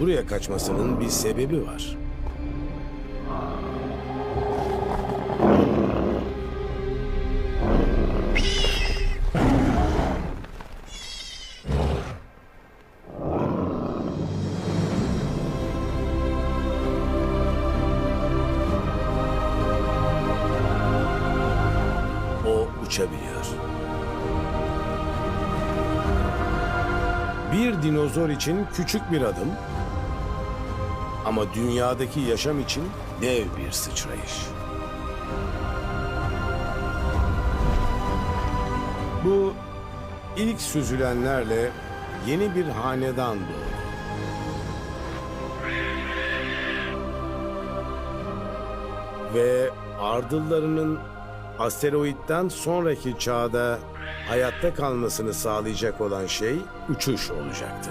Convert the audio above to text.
buraya kaçmasının bir sebebi var. O uçabiliyor. Bir dinozor için küçük bir adım ama dünyadaki yaşam için dev bir sıçrayış. Bu ilk süzülenlerle yeni bir hanedan doğdu. Ve ardıllarının asteroitten sonraki çağda hayatta kalmasını sağlayacak olan şey uçuş olacaktı.